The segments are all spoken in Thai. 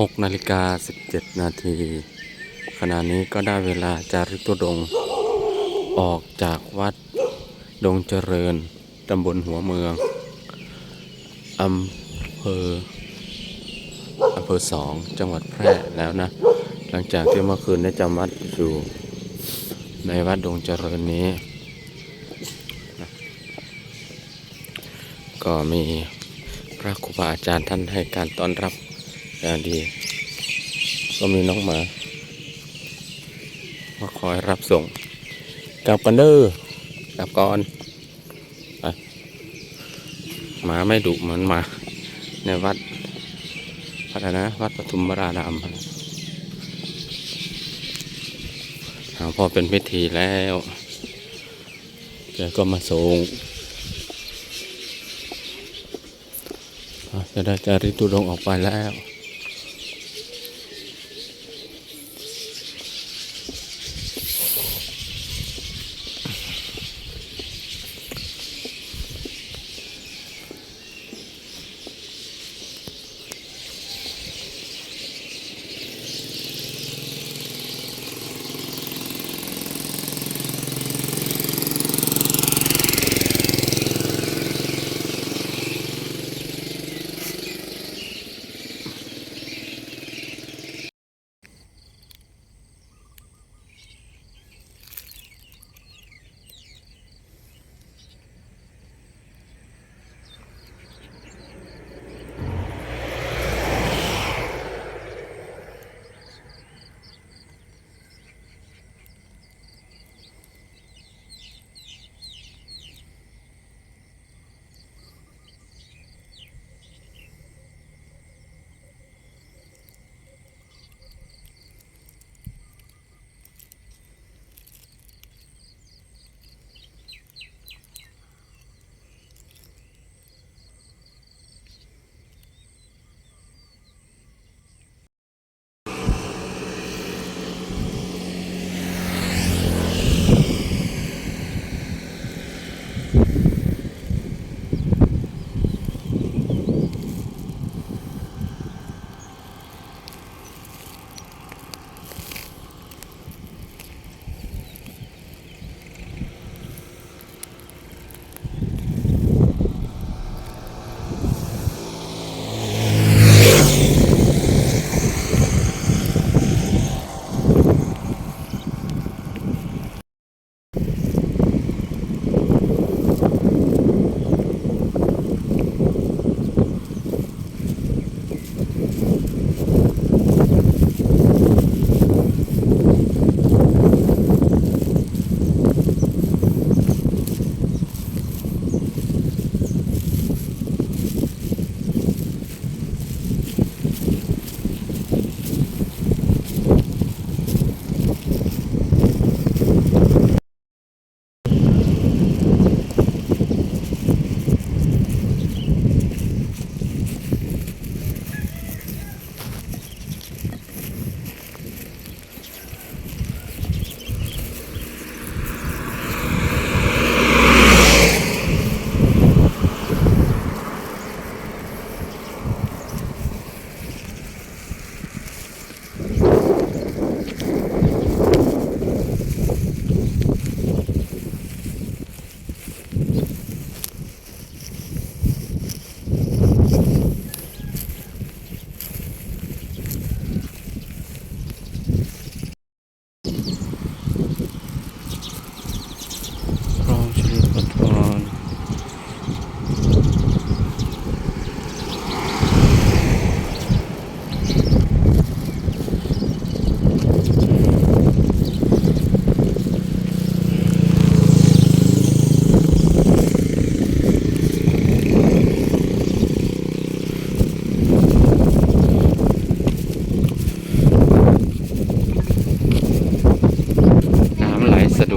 6นาฬิกา17 นาที ขณะนี้ก็ได้เวลาจาริกตุดง ออกจากวัดดงเจริญ ตำบลหัวเมืองอำเภออำเภอสองจังหวัดแพร่แล้วนะ หลังจากที่เมื่อคืนได้จำวัดอยู่ในวัดดงเจริญนี้ ก็มีพระครูบาอาจารย์ท่านให้การต้อนรับ อย่าดี ก็มีน้องหมามาคอยรับส่งกลับกันเด้อกลับก่อนหมาไม่ดุเหมือนหมา ในวัดพัฒนะ วัดปทุมวรารามหาพอเป็นพิธีแล้วแกก็มาส่งจะได้จาริตุดงออกไปแล้ว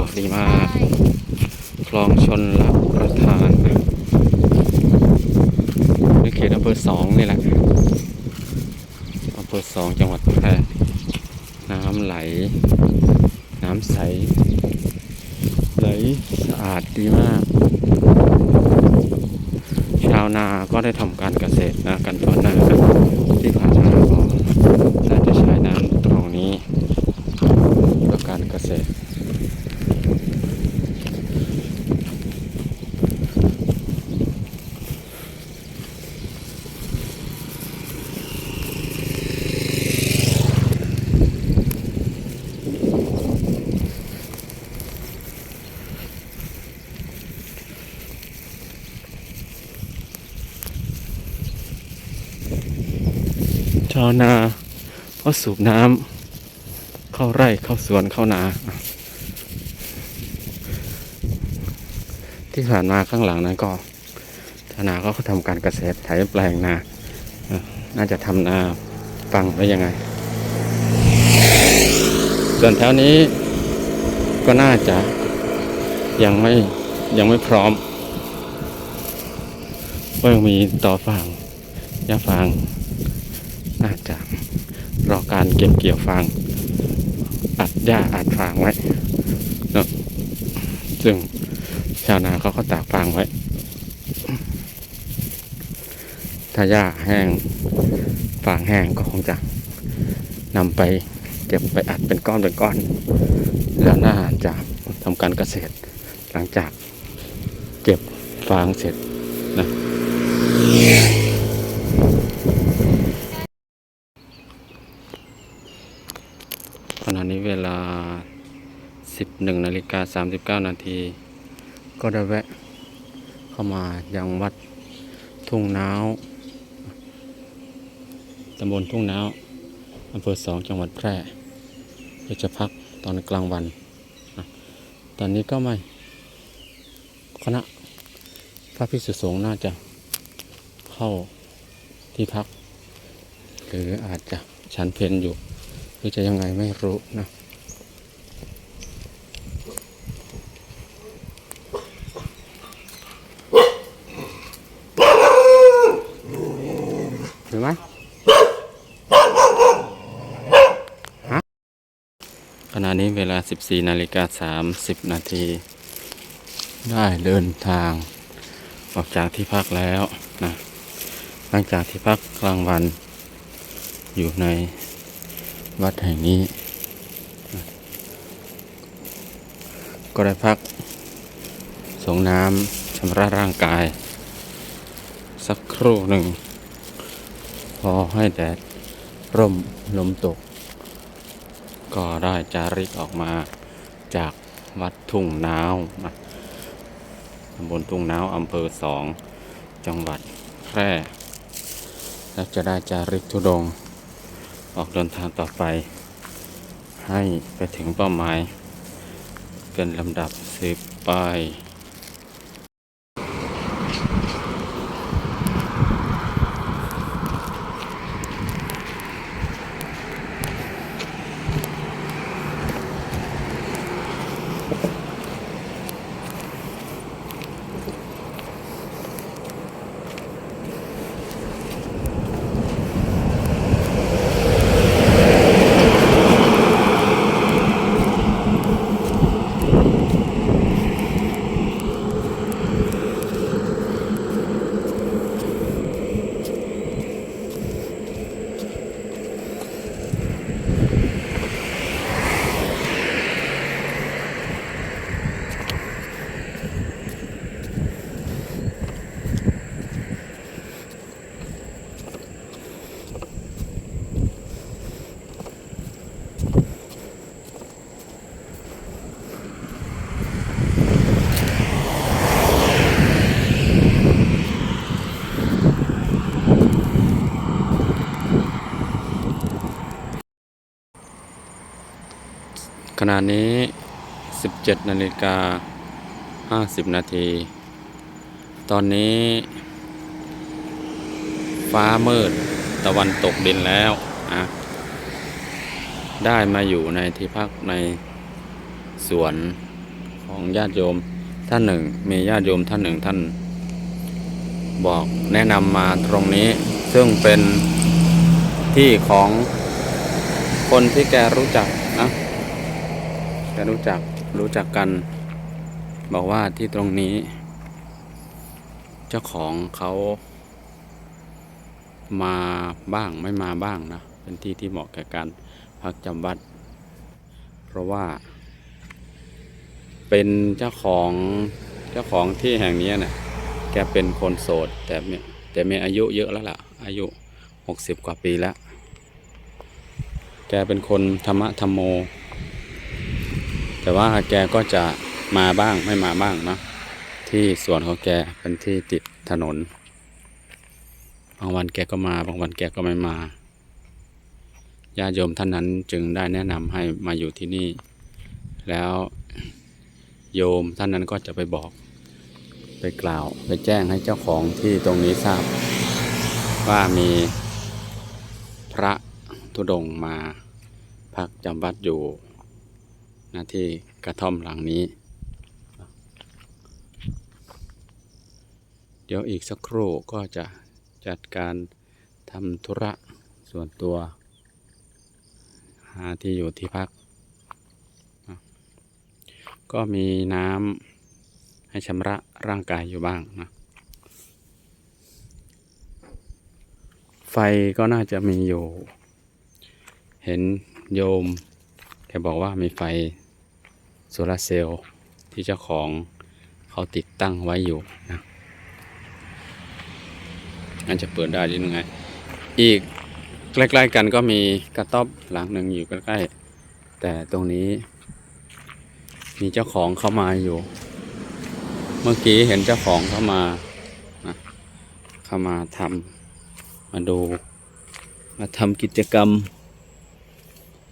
ดวกดีมาก คลองชนรับประทานในเขตอำเภอสองนี่แหละอำเภอสองจังหวัดแพร่น้ำไหล น้ำใส ไหลสะอาดดีมาก ชาวนาก็ได้ทำการเกษตรนะกันตอนหน้าที่ผ่านมาก็ ชาวนาก็สูบน้ำเข้าไร่เข้าสวนเข้านา ที่ผ่านมาข้างหลังนั้นก็ชาวนาก็ทำการเกษตรไถแปลงนา น่าจะทำนาฟังไว้ยังไง ส่วนแถวนี้ก็น่าจะยังไม่ยังไม่พร้อมก็ยังมีต่อฟางยาฟาง น่าจะรอการเก็บเกี่ยวฟางอัดหญ้าอัดฟางไว้เนะซึ่งชาวนาเขาก็ตากฟางไว้ ถ้าหญ้าแห้งฟางแห้งก็คงจะนำไปเก็บไปอัดเป็นก้อนเป็นก้อน แล้วน่าจะทำการเกษตรหลังจากเก็บฟางเสร็จนะ ขณะนี้เวลา 11นาฬิกา39 นาที ก็ได้แวะเข้ามายังวัดทุ่งน้าวตำบลทุ่งน้าวอำเภอสองจังหวัดแพร่เพื่อจะพักตอนกลางวัน ตอนนี้ก็ไม่ คณะพระภิกษุสงฆ์น่าจะเข้าที่พัก หรืออาจจะฉันเพนอยู่ หรือจะยังไงไม่รู้นะ ห็นไหมขณะนี้เวลา 14 นาฬิกา 30 นาที ได้เดินทาง ออกจากที่พักแล้วนะ หลังจากที่พักกลางวัน อยู่ในวัดแห่งนี้ ก็ได้พักส่งน้ำชำระร่างกาย สักครู่หนึ่ง อให้แดดร่มลมตก ก็ได้จาริกออกมาจากวัดทุ่งนาวตำบลทุ่งนาวอำเภอสอง จังหวัดแพร่ และจะได้จาริกทุดง ออกเดินทางต่อไป ให้ไปถึงเป้าหมาย เป็นลำดับสืบไป ข ณะนี้ 17นาฬิกา 50 นาที ตอนนี้ ฟ้ามืดตะวันตกดินแล้วนะได้มาอยู่ในที่พักในสวนของญาติโยมท่านหนึ่ง มีญาติโยมท่านหนึ่งท่าน บอกแนะนำมาตรงนี้ ซึ่งเป็นที่ของคนที่แกรู้จัก จะรู้จักรู้จักกัน บอกว่าที่ตรงนี้ เจ้าของเขามาบ้างไม่มาบ้างนะ เป็นที่ที่เหมาะแก่การพักจำวัด เพราะว่า เป็นเจ้าของเจ้าของที่แห่งนี้นะ่ะแกเป็นคนโสด แต่แต่มีอายุเยอะแล้วล่ะ อายุหกสิบกว่าปีแล้ว แกเป็นคนธรรมะธรรมโม แต่ว่าแกก็จะมาบ้างไม่มาบ้างเนาะที่สวนของแกเป็นที่ติดถนน บางวันแกก็มาบางวันแกก็ไม่มาญาโยมท่านนั้นจึงได้แนะนำให้มาอยู่ที่นี่ แล้วโยมท่านนั้นก็จะไปบอก ไปกล่าว ไปแจ้งให้เจ้าของที่ตรงนี้ทราบ ว่ามีพระธุดงมาพักจำวัดอยู่ น้าที่กระท่อมหลังนี้ เดี๋ยวอีกสักครู่ก็จะจัดการทำธุระส่วนตัว หาที่อยู่ที่พัก ก็มีน้ำให้ชำระร่างกายอยู่บ้างนะไฟก็น่าจะมีอยู่ เห็นโยมแกบอกว่ามีไฟ โซลาร์เซลล์ที่เจ้าของเขาติดตั้งไว้อยู่นะอันจะเปิดได้ยังไง อีกใกล้ๆกันก็มีกระต๊อบหลังหนึ่งอยู่ใกล้ๆ แต่ตรงนี้ มีเจ้าของเข้ามาอยู่ เมื่อกี้เห็นเจ้าของเข้ามานะเข้ามาทำมาดูมาทำกิจกรรม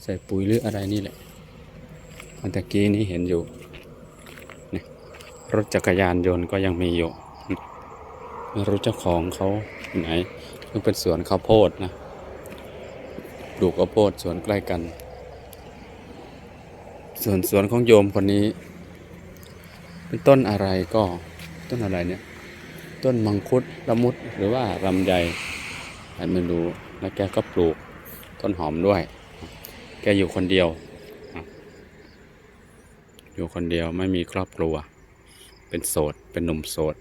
ใส่ปุ๋ยหรืออะไรนี่แหละ มื่อกี้นี้เห็นอยู่นี่รถจักรยานยนต์ก็ยังมีอยู่ไม่รู้เจ้าของเขาไหนมันเป็นสวนข้าวโพดนะปลูกข้าวโพดสวนใกล้กัน ส่วนสวนของโยมคนนี้ เป็นต้นอะไรก็ต้นอะไรเนี่ย ต้นมังคุดละมุดหรือว่าลำไยอันไม่รู้แล้วแกก็ปลูกต้นหอมด้วย แกอยู่คนเดียว อยู่คนเดียวไม่มีครอบครัว เป็นโสด เป็นหนุ่มโสด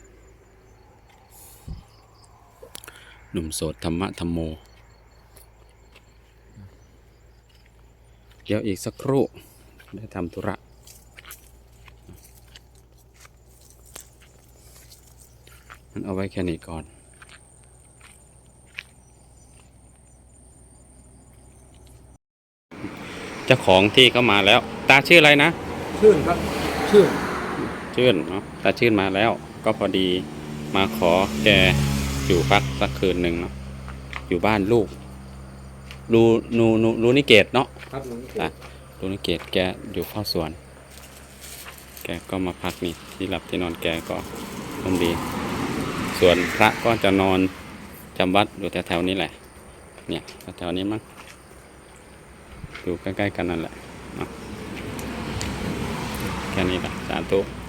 หนุ่มโสดธรรมะธรรมโม เดี๋ยวอีกสักครู่ ได้ทำธุระงั้นเอาไว้แค่นี้ก่อนเจ้าของที่เขามาแล้ว ตาชื่ออะไรนะ ชื่นครับชื่นชื่นเนาะตาชื่นมาแล้ว ก็พอดีมาขอแกอยู่พักสักคืนหนึ่งเนาะอยู่บ้านลูกรูนูนูรูนิเกตเนาะครับหลวงอะรูนิเกตแกอยู่เฝ้าสวน แกก็มาพักนี่ที่หลับที่นอนแกก็ร่มดี ส่วนพระก็จะนอนจำวัดอยู่แถวๆนี้แหละ เนี่ยแถวๆนี้มั้งอยู่ใกล้ๆกันนั่นแหละเนาะ แค่นี้นะสาธุ